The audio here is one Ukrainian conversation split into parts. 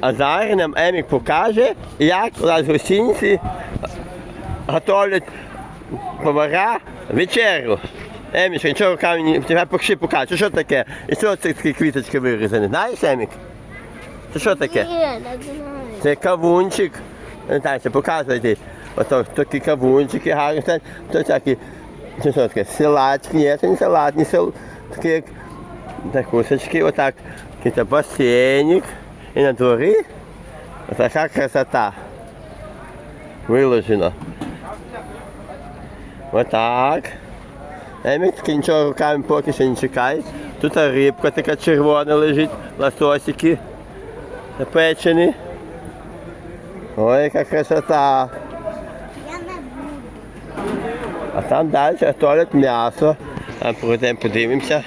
А зараз нам Емік покаже, як у нас в гостиниці готовлять повара вечерю. Емічка, нічого руками не тебе покажи покажу. Що таке? І що це такі квіточки вирізані? Знаєш, Емік? Це що таке? Ні, не знаю. Це кавунчик. Не знаю, це показуйте. Ото такі кавунчики гарні. Це, це такі, це що таке, салат, ні, це не салат, не сал, такі як закусочки, отак, якийсь басейник. І на дворі така красота. Виложено. Отак. Емік таки нічого руками поки що не чекає. Тут рибка така червона лежить, лососики запечені. Ой, яка красота. Я не буду. А там далі готують м'ясо. Там пройдемо, подивимося.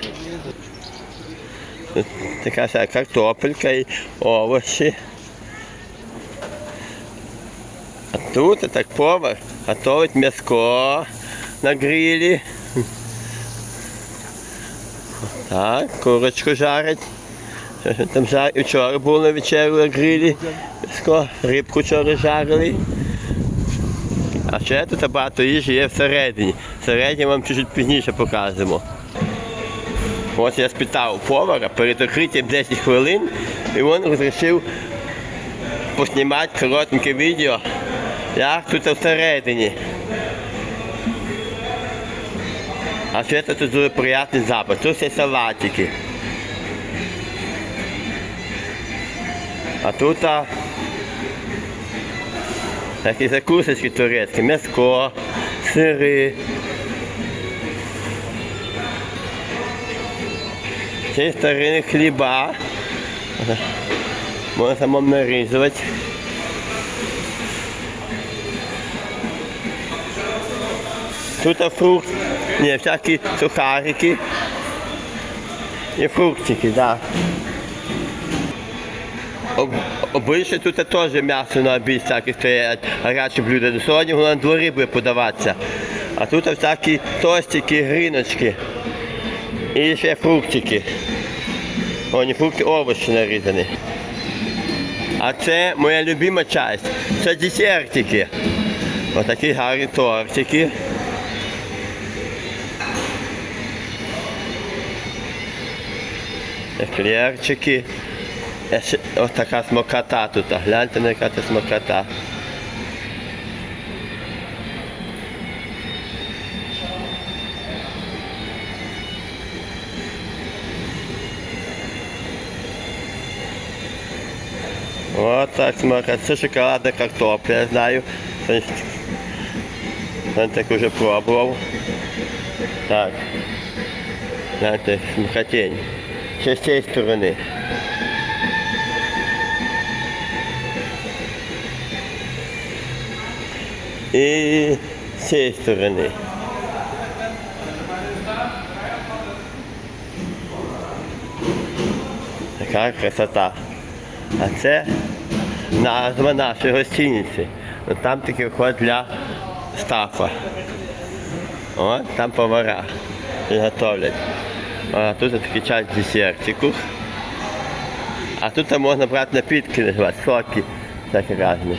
Така вся картопелька і овочі. А тут так повар готовить м'яско на грилі. Так, курочку жарить. Там жар... Вчора було на вечерю на грилі. М'яско, рибку вчора жарили. А ще тут багато їжі є всередині. Всередині вам чуть пізніше покажемо. Ось я спитав повара перед відкриттям 10 хвилин, і він розрішив поснімати коротеньке відео, як тут всередині. А ще тут дуже приємний запах. Тут все салатики. А тут а, такі закусочки турецькі, м'яско, сири. Це старинні хліба. Можна нарізувати. Тут фрукт, ні, всякі сухарики і фруктики, да. Об- тут теж м'ясо на обід всякі стоять, гарячі блюда. Сьогодні воно на дворі буде подаватися. А тут всякі тостики, гріночки. І ще фруктики. О, не фрукти, овочі нарізані. А це моя любима часть. Це десертики. Отакі гарні тортики. Еклерчики. Е, Ось така смокота тут. Гляньте на яка це смокота. Ось так смакота. Це шоколадна картопля, я знаю. Я так уже пробував. Так. Знаєте, смакотень. Ще з цієї сторони. І з цієї сторони. Така красота. А це назва нашої гостиниці. Там такий вход для стафа. О, там повара і готовлять. А тут такий час десертику. А тут можна брати напітки, називати, соки такі різні.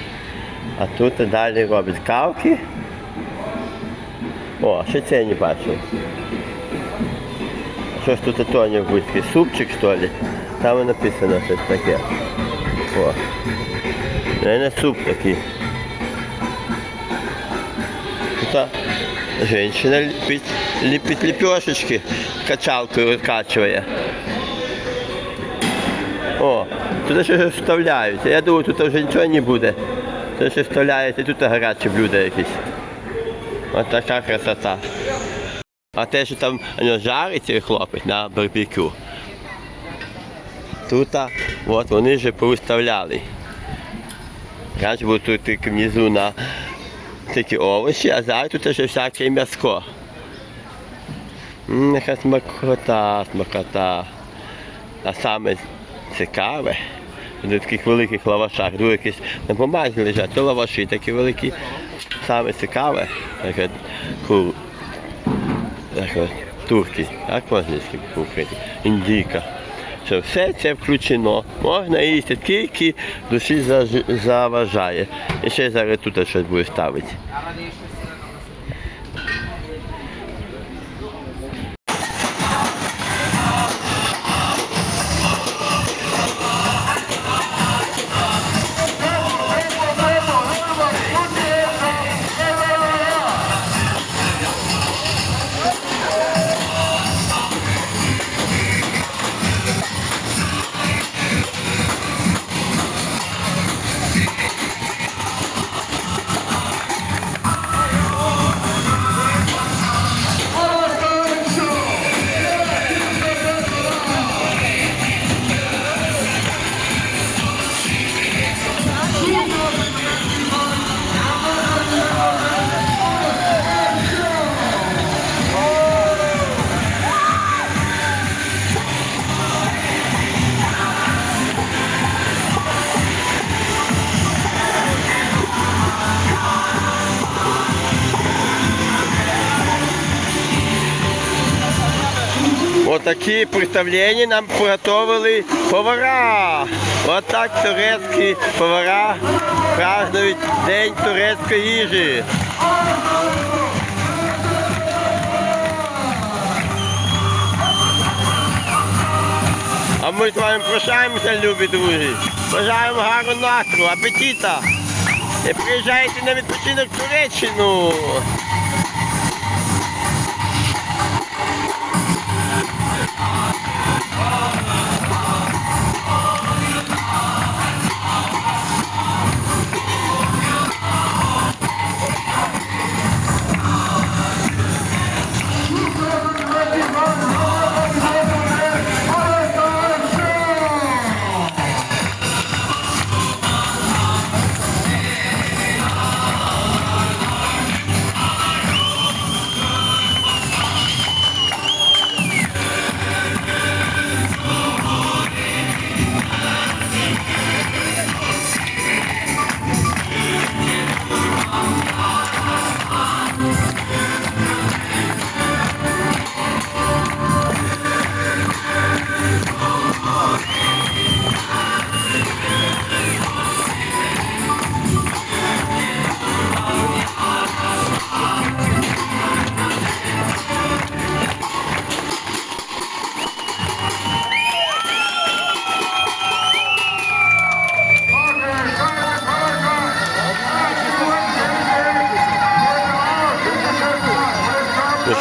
А тут далі роблять кавки. О, ще це я не бачив. Що ж тут тоні? Такий Супчик, що ли? Там і написано щось таке. О. Наверное, суп такий. Тут женщина ліпить, ліпить ліпешечки, качалкою розкачує. О, тут ще щось вставляють. Я думаю, тут вже нічого не буде. Тут ще вставляють, і тут гарячі блюда якісь. Ось така красота. А те, що там воно жарить хлопець на барбекю. Тут, от вони вже повиставляли. Раніше було тут внизу на такі овочі, а зараз тут вже всяке м'яско. Яка смакота, смакота. А саме цікаве, на таких великих лавашах, ну якісь на бумазі лежать, то лаваші такі великі. Саме цікаве, кур, таке, турки, як по-англійськи купити, індійка. Що все це включено. Можна їсти тільки душі заважає. І ще зараз тут щось буде ставити. Отакі представлення нам приготовили повара. Отак турецькі повара празднують День турецької їжі. А ми з вами прощаємося, любі друзі. Бажаємо гарного настрою, апетита. І приїжджайте на відпочинок в Туреччину.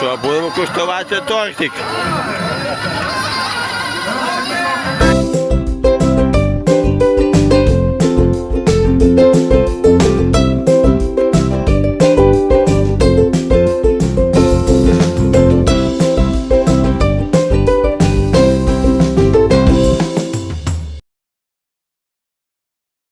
Що, будемо куштувати тортик.